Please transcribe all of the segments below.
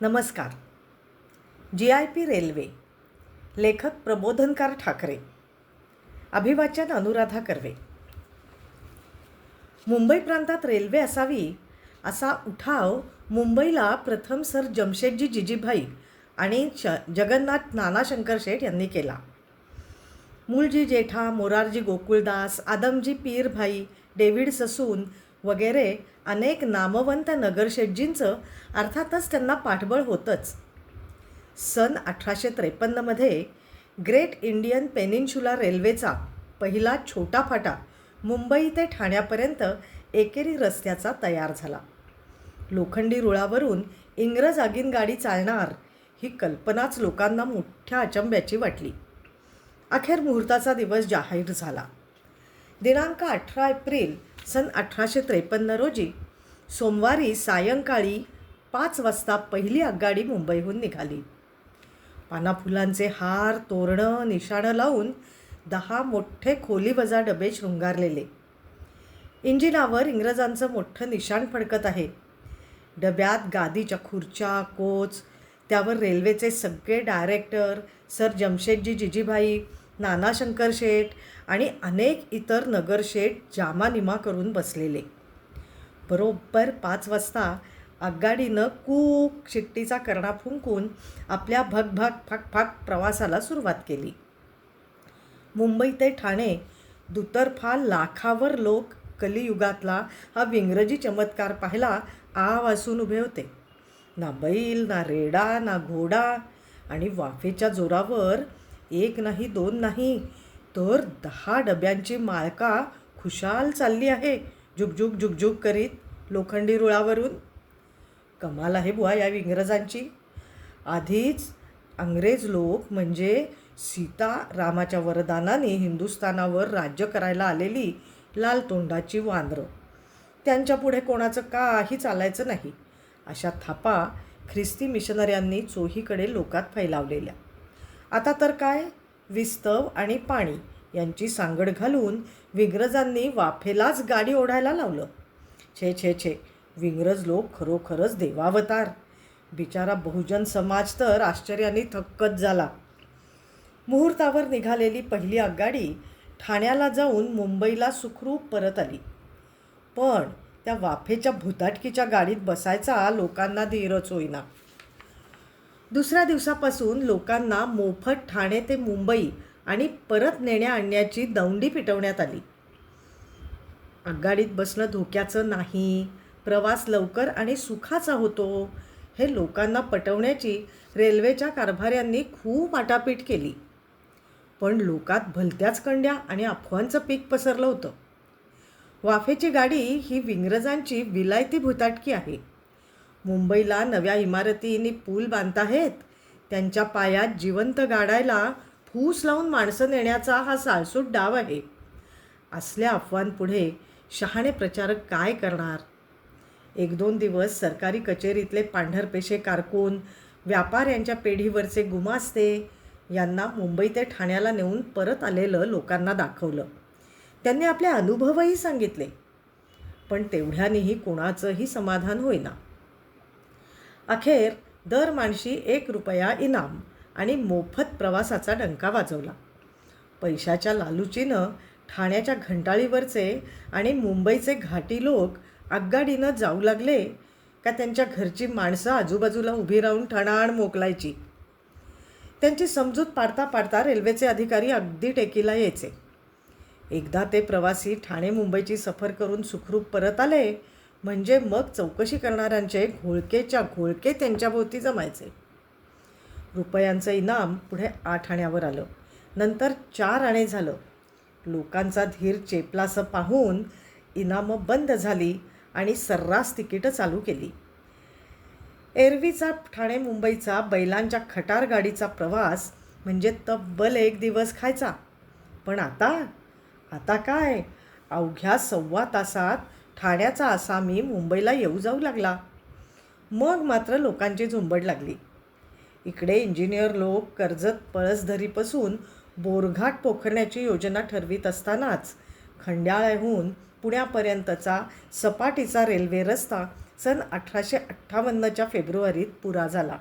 नमस्कार. जी I P railway लेखक प्रबोधनकार ठाकरे. अभिवाचन अनुराधा कर्वे. मुंबई प्रांतात रेल्वे असावी असा उठाव मुंबईला प्रथम सर जमशेदजी जिजीभाई आणि श जगन्नाथ नाना शंकर शेठ यांनी केला. मूलजी जेठा मोरारजी गोकुळदास आदमजी पीरभाई डेव्हिड ससून वगैरे अनेक नामवंत नगरशेठजींचं अर्थातच त्यांना पाठबळ होतंच. सन अठराशे त्रेपन्नमध्ये ग्रेट इंडियन पेनिन्शुला रेल्वेचा पहिला छोटा फाटा मुंबई ते ठाण्यापर्यंत एकेरी रस्त्याचा तयार झाला. लोखंडी रुळावरून इंग्रज आगीन गाडी चालणार ही कल्पनाच लोकांना मोठ्या अचंब्याची वाटली. अखेर मुहूर्ताचा दिवस जाहीर झाला. दिनांक अठरा एप्रिल सन अठराशे त्रेपन्न रोजी सोमवारी सायंकाळी पाच वाजता पहिली आगगाडी मुंबईहून निघाली. पानाफुलांचे हार तोरणं निशाणं लावून दहा मोठे खोलीवजा डबे शृंगारलेले. इंजिनावर इंग्रजांचं मोठं निशाण फडकत आहे. डब्यात गादीच्या खुर्च्या कोच त्यावर रेल्वेचे सगळे डायरेक्टर सर जमशेदजी जिजीभाई नाना शंकर शेठ आणि अनेक इतर नगरशेठ जामानिमा करून बसलेले. बरोबर पाच वाजता आगगाडीनं कूक शिट्टीचा कर्णा फुंकून आपल्या भगभग फाकफाक प्रवासाला सुरुवात केली. मुंबई ते ठाणे दुतर्फा लाखावर लोक कलियुगातला हा विंग्रजी चमत्कार पाहायला आ वासून उभे होते. ना बैल ना रेडा ना घोडा आणि वाफेच्या जोरावर एक नाही दोन नाही. तर दहा डब्यांची माळका खुशाल चालली आहे. झुकझुक झुकझुक करीत लोखंडी रुळावरून. कमाल आहे बुवा या इंग्रजांची आधीच अंग्रेज लोक म्हणजे सीता रामाच्या वरदानाने हिंदुस्थानावर राज्य करायला आलेली लाल तोंडाची वांद्रं. त्यांच्यापुढे कोणाचं काही चालायचं नाही. अशा थापा ख्रिस्ती मिशनऱ्यांनी चोहीकडे लोकात फैलावलेल्या. आता तर काय? विस्तव आणि पाणी यांची सांगड घालून विंग्रजांनी वाफेलाच गाडी ओढायला लावलं. छे छे छे. विंग्रज लोक खरोखरच देवावतार. बिचारा बहुजन समाज तर आश्चर्याने थक्कच झाला. मुहूर्तावर निघालेली पहिली आगगाडी ठाण्याला जाऊन मुंबईला सुखरूप परत आली. पण त्या वाफेच्या भुताटकीच्या गाडीत बसायचा लोकांना धीरच होईना. दुसऱ्या दिवसापासून लोकांना मोफत ठाणे ते मुंबई आणि परत नेण्या आणण्याची दौंडी पिटवण्यात आली. आगगाडीत बसणं धोक्याचं नाही. प्रवास लवकर आणि सुखाचा होतो हे लोकांना पटवण्याची रेल्वेच्या कारभाऱ्यांनी खूप आटापीट केली. पण लोकात भलत्याच कंड्या आणि अफवांचं पीक पसरलं होतं. वाफेची गाडी ही विंग्रजांची विलायती भुताटकी आहे. मुंबईला नव्या इमारतींनी पूल बांधताहेत. त्यांच्या पायात जिवंत गाडायला फूस लावून माणसं नेण्याचा हा साळसूट डाव आहे. असल्या अफवांपुढे शहाणे प्रचारक काय करणार? एक दोन दिवस सरकारी कचेरीतले पांढरपेशे कारकून व्यापार यांच्या पेढीवरचे गुमास्ते यांना मुंबई ते ठाण्याला नेऊन परत आलेलं लोकांना दाखवलं. त्यांनी आपले अनुभवही सांगितले. पण तेवढ्यानेही कोणाचंही समाधान होईना. अखेर दर माणशी एक रुपया इनाम आणि मोफत प्रवासाचा डंका वाजवला. पैशाच्या लालुचीनं ठाण्याच्या घंटाळीवरचे आणि मुंबईचे घाटी लोक आगगाडीनं जाऊ लागले का त्यांच्या घरची माणसं आजूबाजूला उभी राहून ठणाण मोकलायची. त्यांची समजूत पाडता पाडता रेल्वेचे अधिकारी अगदी टेकीला यायचे. एकदा ते प्रवासी ठाणे मुंबईची सफर करून सुखरूप परत आले म्हणजे मग चौकशी करणाऱ्यांचे घोळकेच्या घोळके त्यांच्याभोवती जमायचे. रुपयांचं इनाम पुढे आठ आण्यावर आलं. नंतर चार आणे झालं. लोकांचा धीर चेपलासं पाहून इनामं बंद झाली आणि सर्रास तिकीटं चालू केली. एरवीचा ठाणे मुंबईचा बैलांच्या खटार गाडीचा प्रवास म्हणजे तब्बल एक दिवस खायचा. पण आता? आता काय? अवघ्या सव्वा तासात ठाण्याचा आसामी मुंबईला येऊ जाऊ लागला. मग मात्र लोकांची झुंबड लागली. इकडे इंजिनियर लोक कर्जत पळसधरीपासून बोरघाट पोखरण्याची योजना ठरवीत असतानाच खंड्याळ्याहून पुण्यापर्यंतचा सपाटीचा रेल्वे रस्ता सन अठराशे अठ्ठावन्नच्या फेब्रुवारीत पुरा झाला.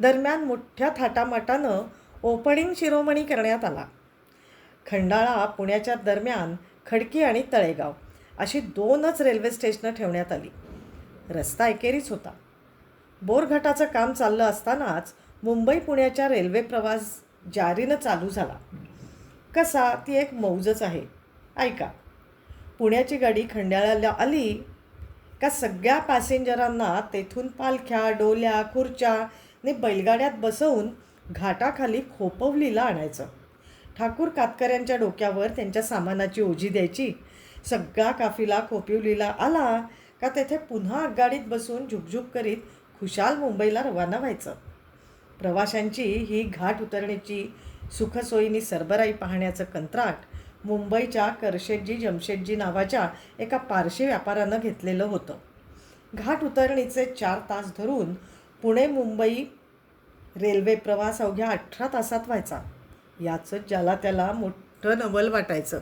दरम्यान मोठ्या थाटामाटानं ओपनिंग शिरोमणी करण्यात आला. खंडाळा पुण्याच्या दरम्यान खडकी आणि तळेगाव. अशी दोनच रेल्वे स्टेशनं ठेवण्यात आली. रस्ता एकेरीच होता. बोरघाटाचं काम चाललं असतानाच मुंबई पुण्याच्या रेल्वे प्रवास जारीनं चालू झाला. कसा? ती एक मौजच आहे. ऐका. पुण्याची गाडी खंडाळ्याला आली का सगळ्या पॅसेंजरांना तेथून पालख्या डोल्या खुर्च्या ने बैलगाड्यात बसवून घाटाखाली खोपवलीला आणायचं. ठाकूर कातकऱ्यांच्या डोक्यावर त्यांच्या सामानाची ओझी द्यायची सगळा काफिला खोपिवलीला आला का तेथे पुन्हा आगगाडीत बसून झुकझुक करीत खुशाल मुंबईला रवाना व्हायचं. प्रवाशांची ही घाट उतरण्याची सुखसोयीनी सरबराई पाहण्याचं कंत्राट मुंबईच्या करशेटजी जमशेटजी नावाच्या एका पारशी व्यापाऱ्यानं घेतलेलं होतं. घाट उतरणीचे चार तास धरून पुणे मुंबई रेल्वे प्रवास अवघ्या अठरा तासात व्हायचा. याचंच ज्याला त्याला मोठं नवल वाटायचं.